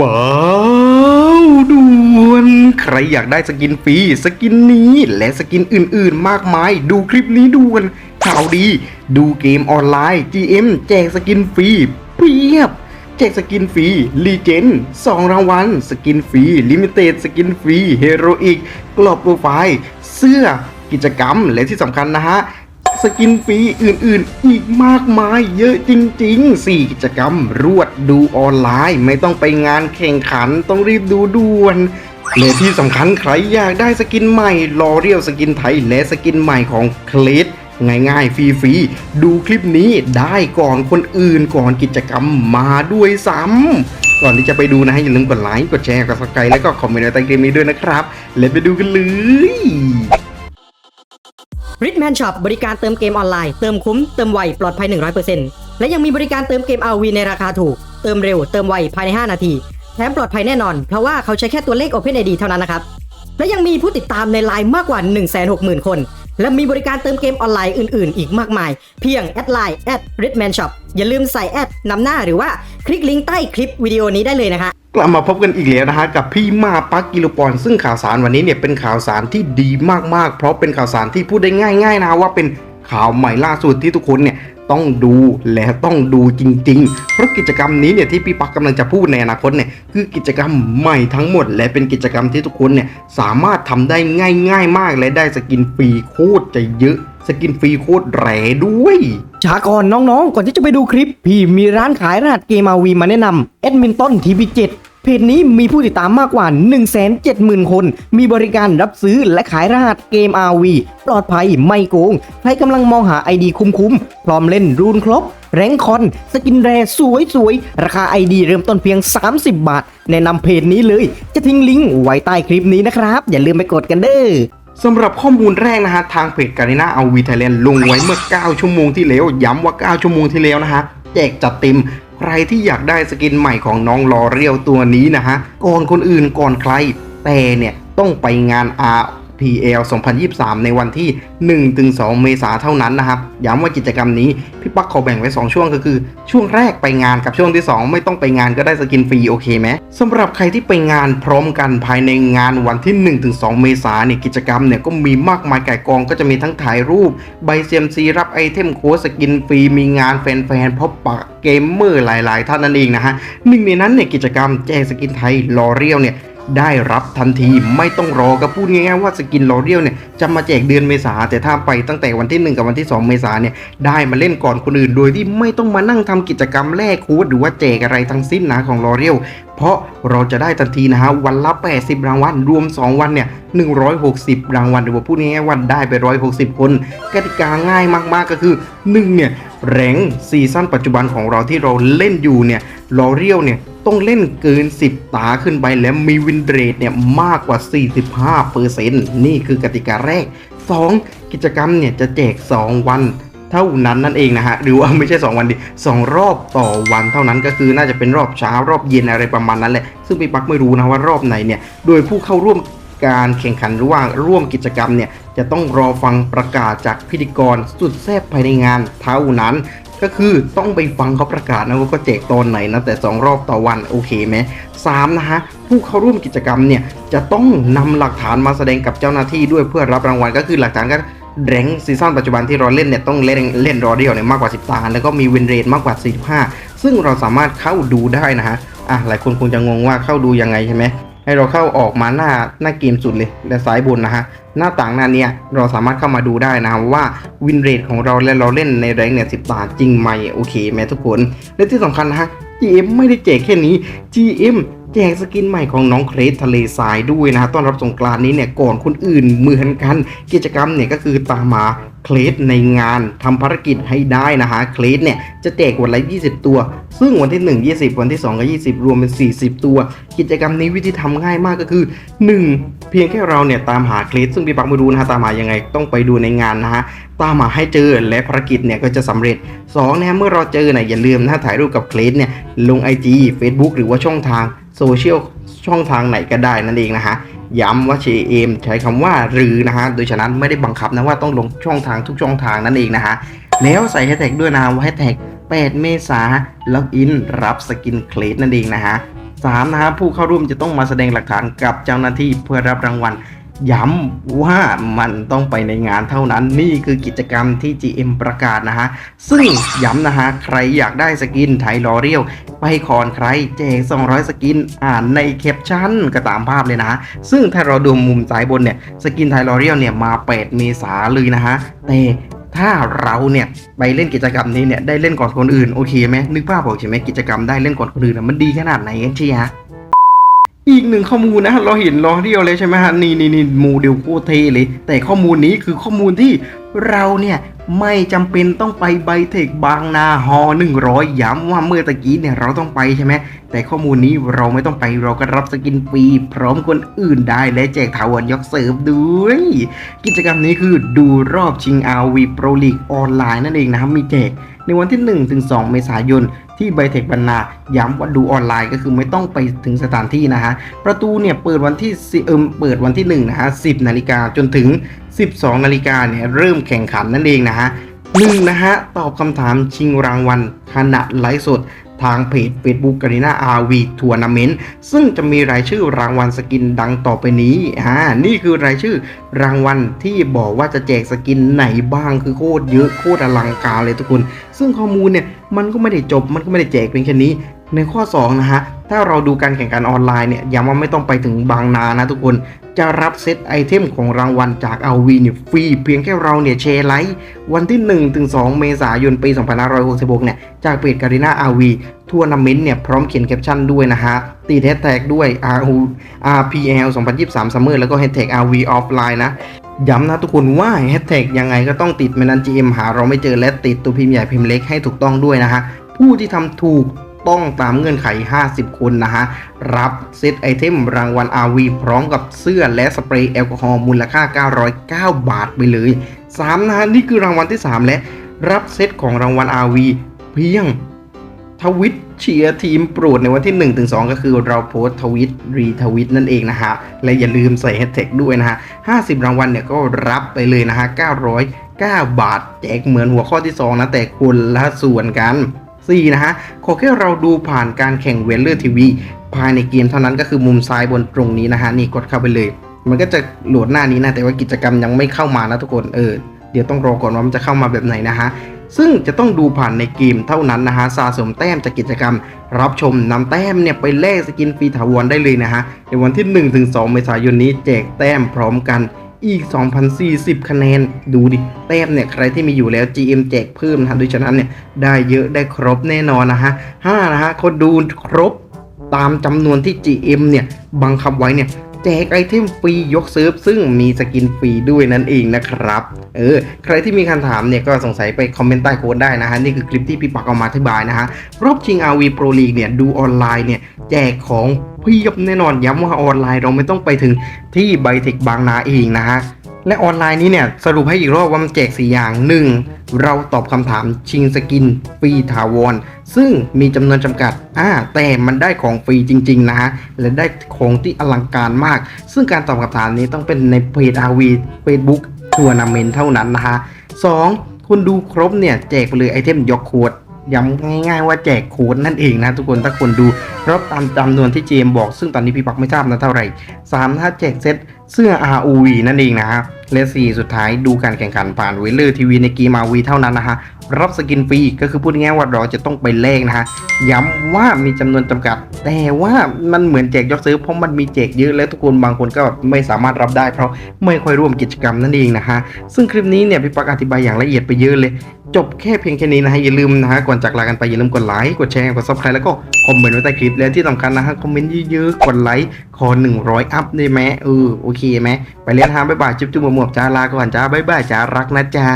ว้าวด่วน ใครอยากได้สกินฟรีสกินนี้ และสกินอื่นๆ มากมาย ดูคลิปนี้ด่วนข่าวดี ดูเกมออนไลน์ GM แจกสกินฟรีเพียบ แจกสกินฟรีลีเจนสองรางวัล สกินฟรีลิมิเต็ดสกินฟรีเฮโรอีกกรอบโปรไฟล์เสื้อกิจกรรมและที่สำคัญนะฮะ สกินฟรีอื่นๆ อีกมากมายเยอะจริงๆ 4 กิจกรรมรวดดูออนไลน์ ไม่ต้องไปงานแข่งขันต้องรีบดูด่วนและที่สำคัญใครอยากได้สกินใหม่รอเรียวสกินไทยและสกินใหม่ของเคลดง่ายๆ ฟรีๆ ดูคลิปนี้ได้ก่อนคนอื่นก่อนกิจกรรมมาด้วยซ้ำก่อนที่จะไปดูนะอย่าลืมกดไลค์กดแชร์กดซับสไครต์แล้วก็คอมเมนต์ในใต้คลิปนี้ด้วยนะครับ และไปดูกันเลย ริทแมนช็อปบริการเติมเกมออนไลน์ เติมคุ้ม เติมไว ปลอดภัย 100%และยังมีบริการเติมเกม RV ในราคาถูก เติมเร็ว เติมไว ภายใน 5 นาที แถมปลอดภัยแน่นอน เพราะว่าเขาใช้แค่ตัวเลข OpenID เท่านั้นนะครับ และยังมีผู้ติดตามในไลน์มากกว่า 160,000 คน และมีบริการเติมเกมออนไลน์อื่น ๆ อีกมากมาย เพียงแอดไลน์แอดริทแมนช็อปอย่าลืมใส่แอดนำหน้าหรือว่าคลิกลิงก์ใต้คลิปวิดีโอนี้ได้เลยนะคะ กลับมาพบกันอีกแล้วนะฮะกับพี่มาปักกิโลปอนซึ่งข่าวสารวันนี้เนี่ยเป็นข่าวสารที่ดีมากๆ เพราะเป็นข่าวสารที่พูดได้ง่าย ๆนะว่าเป็นข่าวใหม่ล่าสุดที่ทุกคนเนี่ย ต้องดูและต้องดูจริงๆ เพราะกิจกรรมนี้เนี่ยที่พี่ปักกำลังจะพูดในอนาคตเนี่ยคือกิจกรรมใหม่ทั้งหมด และเป็นกิจกรรมที่ทุกคนเนี่ยสามารถทำได้ง่ายๆมาก และได้สกินฟรีโคตรจะเยอะสกินฟรีโคตรแรด้วยช้าก่อนน้องๆ ก่อนที่จะไปดูคลิป พี่มีร้านขายรหัสเกมอาวีมาแนะนำแอดมินต้นทีวีเจ็ด เพจนี้มีผู้ติดตามมากกว่า 170,000 คน มีบริการรับซื้อและขายรหัสเกม RV ปลอดภัยไม่โกง ใครกำลังมองหา ID คุ้มๆ พร้อมเล่นรูนครบ แรงคอน สกินแรสวยๆราคา ID เริ่มต้นเพียง 30 บาท แนะนำเพจนี้เลย จะทิ้งลิงก์ไว้ใต้คลิปนี้นะครับ อย่าลืมไปกดกันเด้อสำหรับข้อมูลแรกนะฮะ ทางเพจการิน่าเอาวีไทยแลนด์ลงไว้เมื่อ 9 ชั่วโมงที่แล้ว ย้ำว่า 9 ชั่วโมงที่แล้วนะฮะแจกจัดเต็ม ใครที่อยากได้สกินใหม่ของน้องลอเรียวตัวนี้นะฮะก่อนคนอื่นก่อนใคร แต่เนี่ยต้องไปงาน PL 2023 ในวันที่ 1-2 เมษาเท่านั้นนะครับ ย้ำว่ากิจกรรมนี้ พี่ปักขอแบ่งไว้ 2 ช่วงก็คือ ช่วงแรกไปงานกับช่วงที่ 2 ไม่ต้องไปงานก็ได้สกินฟรีโอเคไหมสำหรับใครที่ไปงานพร้อมกันภายในงานวันที่ 1-2 เมษาเนี่ยกิจกรรมเนี่ยก็มีมากมายไก่กองก็จะมีทั้งถ่ายรูปใบเซียมซีรับไอเทมโค้ดสกินฟรีมีงานแฟนๆพบปะเกมเมอร์หลาย ๆ ท่านนั่นเองนะฮะหนึ่งในนั้นเนี่ยกิจกรรมแจกสกินไทยลอเรียลเนี่ย ได้รับทันทีไม่ต้องรอก็พูดง่ายๆว่าสกินลอเรียลเนี่ยจะมาแจกเดือนเมษาแต่ถ้าไปตั้งแต่วันที่ 1 กับวันที่ 2 เมษาเนี่ยได้มาเล่นก่อนคนอื่น โดยที่ไม่ต้องมานั่งทำกิจกรรมแลกคูดหรือว่าแจกอะไรทั้งสิ้นนะของลอเรียลเพราะเราจะได้ทันทีนะฮะวันละ 80 รางวัลรวม 2 วันเนี่ย 160 รางวัลหรือว่าพูดง่ายๆว่าได้ไป 160 คนกติกาง่ายมากๆก็คือ1เนี่ยแรงซีซั่นปัจจุบันของเราที่เราเล่นอยู่เนี่ยลอเรียลเนี่ยต้องเล่นเกิน 10 ตาขึ้นไปแล้วมีวินเรทเนี่ยมากกว่า 45%นี่คือกติกาแรก 2 กิจกรรมเนี่ยจะแจก 2 วันเท่านั้นนั่นเองนะฮะหรือว่าไม่ใช่ 2 วันดิสองรอบต่อวันเท่านั้นก็คือน่าจะเป็นรอบเช้ารอบเย็นอะไรประมาณนั้นแหละซึ่งพี่ปักไม่รู้นะว่ารอบไหนเนี่ยโดยผู้เข้าร่วม การแข่งขันหรือว่าร่วมกิจกรรมเนี่ยจะต้องรอฟังประกาศจากพิธีกรสุดแซ่บภายในงานเท่านั้น ก็คือต้องไปฟังเขาประกาศนะว่าก็แจกตอนไหนนะแต่ 2 รอบต่อวันโอเคไหมสามนะฮะผู้เข้าร่วมกิจกรรมเนี่ยจะต้องนำหลักฐานมาแสดงกับเจ้าหน้าที่ด้วยเพื่อรับรางวัลก็คือหลักฐานก็แรงซีซั่นปัจจุบันที่เราเล่นเนี่ยต้องเล่นเล่นรอเดียวเนี่ยมากกว่า 10 ตา แล้วก็มีวินเรทมากกว่า 45 ซึ่งเราสามารถเข้าดูได้นะฮะอะหลายคนคงจะงงว่าเข้าดูยังไงใช่ไหม ให้เราเข้าออกมาหน้าหน้าเกมสุดเลยและซ้ายบนนะฮะหน้าต่างหน้าเนี้ยเราสามารถเข้ามาดูได้นะครับว่าวินเรทของเราและเราเล่นในแรงเนี่ยสิบตาจริงไหมโอเคไหมทุกคน และที่สำคัญนะฮะ GM ไม่ได้แจกแค่นี้ GM แจกสกินใหม่ของน้องเครสทะเลทรายด้วยนะฮะต้อนรับสงกรานนี้เนี่ยก่อนคนอื่นเหมือนกัน กิจกรรมเนี่ยก็คือตามมา เครสในงานทำภารกิจให้ได้นะฮะเครสเนี่ยจะแจกวันละ 20 ตัว ซึ่งวันที่ 1 20 วันที่ 2 ก็ 20 รวมเป็น 40 ตัว กิจกรรมนี้วิธีทำง่ายมากก็คือ 1. เพียงแค่เราเนี่ยตามหาเครสซึ่งพี่ปักไม่รู้นะฮะตามหายังไงต้องไปดูในงานนะฮะตามหาให้เจอและภารกิจเนี่ยก็จะสำเร็จ2นะฮะเมื่อเราเจอเนี่ยอย่าลืมนะถ่ายรูปกับเครสเนี่ยลง IG Facebook หรือว่าช่องทางโซเชียลช่องทางไหนก็ได้นั่นเองนะฮะย้ำว่า JM ใช้คำว่าหรือนะฮะ โดยฉะนั้นไม่ได้บังคับนะว่าต้องลงช่องทางทุกช่องทางนั่นเองนะฮะ แล้วใส่แฮชแท็กด้วยนะว่าแฮชแท็ก8 เมษาล็อกอินรับสกินเคลดนั่นเองนะฮะ3นะฮะผู้เข้าร่วมจะต้องมาแสดงหลักฐานกับเจ้าหน้าที่เพื่อรับรางวัล ย้ำว่ามันต้องไปในงานเท่านั้นนี่คือกิจกรรมที่ GM ประกาศนะฮะ ซึ่งย้ำนะฮะ ใครอยากได้สกินไทลอเรียลไปคอนใครแจก 200 สกิน อ่านในแคปชั่นก็ตามภาพเลยนะ ซึ่งถ้าเราดูมุมซ้ายบนเนี่ย สกินไทลอเรียลเนี่ยมา 8 เมษาเลยนะฮะ แต่ถ้าเราเนี่ยไปเล่นกิจกรรมนี้เนี่ยได้เล่นก่อนคนอื่นโอเคไหมนึกภาพออกใช่ไหมกิจกรรมได้เล่นก่อนคนอื่นนะมันดีขนาดไหนกันเชียฮะ อีกหนึ่งข้อมูลนะเราเห็นล้อเดียวเลยใช่ไหมฮะนี่นี่นี่โมเดลโคเทเลย แต่ข้อมูลนี้คือข้อมูลที่เราเนี่ยไม่จำเป็นต้องไปไบเทคบางนาฮอ100 ย้ำว่าเมื่อตะกี้เนี่ยเราต้องไปใช่ไหมแต่ข้อมูลนี้เราไม่ต้องไปเราก็รับสกินฟรีพร้อมคนอื่นได้และแจกถาวรยกเสิร์ฟด้วย กิจกรรมนี้คือดูรอบชิง RV Pro League ออนไลน์นั่นเองนะครับมีแจกในวันที่ 1-2 เมษายน ที่ไบเทคบรรณาย้ำว่าดูออนไลน์ก็คือไม่ต้องไปถึงสถานที่นะฮะ ประตูเนี่ยเปิดวันที่เอิมเปิดวันที่1นะฮะ10 นาฬิกาจนถึง 12 นาฬิกาเนี่ยเริ่มแข่งขันนั่นเองนะฮะหนึ่งนะฮะ ตอบคำถามชิงรางวัลขณะไลฟ์สดทางเพจ Facebook g a r i n a RV Tournament ซึ่งจะมีรายชื่อรางวัลสกินดังต่อไปนี้อ่านี่คือรายชื่อรางวัลที่บอกว่าจะแจกสกินไหนบ้างคือโคตรเยอะโคตรอลังการเลยทุกคน ซึ่งข้อมูลเนี่ย มันก็ไม่ได้จบมันก็ไม่ได้แจกเพียงแค่นี้ ในข้อ2นะฮะถ้าเราดูการแข่งขันออนไลน์เนี่ยย้ำว่าไม่ต้องไปถึงบางนานะทุกคนจะรับเซตไอเทมของรางวัลจากเอาวีเนี่ยฟรีเพียงแค่เราเนี่ยแชร์ไลค์วันที่1ถึง2เมษายนปี 2566 เนี่ย จากเพจการีนาอาวี ทัวร์นาเมนต์เนี่ยพร้อมเขียนแคปชั่นด้วยนะฮะ ตีแฮชแท็กด้วย RU RPL 2023 Summer แล้วก็แฮชแท็ก RV Offline นะ ย้ำนะทุกคนว่าแฮชแท็กยังไงก็ต้องติดแมนัน GM หาเราไม่เจอและติดตัวพิมพ์ใหญ่พิมพ์เล็กให้ถูกต้องด้วยนะฮะ ผู้ที่ทำถูกต้องตามเงื่อนไข 50 คนนะฮะ รับเซตไอเทมรางวัล RV พร้อมกับเสื้อและสเปรย์แอลกอฮอล์มูลค่า 909 บาทไปเลย 3 นะฮะ นี่คือรางวัลที่ 3 และรับเซตของรางวัล RV เพียง ทวิตเชียร์ทีมโปรดในวันที่1-2ถึง2ก็คือเราโพสทวิตรีทวิตนั่นเองนะฮะ และอย่าลืมใส่แฮชแท็กด้วยนะฮะ 50 รางวัลเนี่ยก็รับไปเลยนะฮะ 909 บาทแจกเหมือนหัวข้อที่ 2 นะ แต่คนละส่วนกัน 4 นะฮะ ขอแค่เราดูผ่านการแข่งเวลเลอร์ทีวีภายในเกมเท่านั้นก็คือมุมซ้ายบนตรงนี้นะฮะ นี่กดเข้าไปเลย มันก็จะโหลดหน้านี้นะแต่ว่ากิจกรรมยังไม่เข้ามานะทุกคนเออเดี๋ยวต้องรอก่อนว่ามันจะเข้ามาแบบไหนนะฮะ ซึ่งจะต้องดูผ่านในเกมเท่านั้นนะฮะสะสมแต้มจากกิจกรรม รับชมนำแต้มเนี่ยไปแลกสกินฟรีถาวรได้เลยนะฮะในวันที่ 1-2 เมษายนนี้แจกแต้มพร้อมกันอีก 2,040 คะแนน ดูดิ แต้มเนี่ย ใครที่มีอยู่แล้ว GM แจกเพิ่มนะฮะโดยฉะนั้นเนี่ย ได้เยอะได้ครบแน่นอนนะฮะ5นะฮะ คนดูครบตามจำนวนที่ GM เนี่ย บังคับไว้เนี่ย แจกไอเทมฟรียกเซิร์ฟซึ่งมีสกินฟรีด้วยนั่นเองนะครับ เออ ใครที่มีคำถามเนี่ยก็สงสัยไปคอมเมนต์ใต้โค้ดได้นะฮะ นี่คือคลิปที่พี่ปักเอามาอธิบายนะฮะ รอบชิง RV Pro League เนี่ย ดูออนไลน์เนี่ย แจกของเพียบแน่นอนย้ำว่าออนไลน์เราไม่ต้องไปถึงที่ไบเทคบางนาเองนะฮะและออนไลน์นี้เนี่ยสรุปให้อีกรอบว่ามันแจก 4 อย่าง 1. เราตอบคำถามชิงสกินฟรีถาวร ซึ่งมีจำนวนจำกัด อ่า แต่มันได้ของฟรีจริง ๆ นะฮะ และได้ของที่อลังการมาก ซึ่งการตอบคำถามนี้ต้องเป็นในเพจ RV Facebook ทัวร์นาเมนเท่านั้นนะฮะ 2. คนดูครบเนี่ย แจกไปเลยไอเทมยกโค้ดย้ำง่าย ๆ ว่าแจกโค้ดนั่นเองนะทุกคนถ้าคนดูรอบตามจำนวนที่เจมบอก ซึ่งตอนนี้พี่ปักไม่ทราบนะเท่าไหร่ 3. ถ้าแจกเซต เสื้อ ROV นั่นเองนะฮะและ4สุดท้ายดูการแข่งขันผ่านเวลเลอร์ทีวีในเกม RV เท่านั้นนะฮะรับสกินฟรีก็คือพูดง่ายว่าเราจะต้องไปแลกนะฮะย้ำว่ามีจำนวนจำกัด แต่ว่ามันเหมือนแจกยกซื้อเพราะมันมีแจกเยอะและทุกคนบางคนก็ไม่สามารถรับได้เพราะไม่ค่อยร่วมกิจกรรมนั่นเองนะฮะซึ่งคลิปนี้เนี่ยพี่ปักอธิบายอย่างละเอียดไปเยอะเลย จบแค่เพียงแค่นี้นะฮะอย่าลืมนะฮะก่อนจากลากันไปอย่าลืมกดไลค์กดแชร์กดซับสไครต์แล้วก็คอมเมนต์ไว้ใต้คลิปและที่สำคัญนะฮะคอมเมนต์เยอะๆกดไลค์ขอ 100 อัพได้ไหมเออโอเคไหมไปเล่นฮาบ๊ายบายจุ๊บจุ๊บหมวกจ้าลาก่อนจ้าบ๊ายบายจ้ารักนะจ้า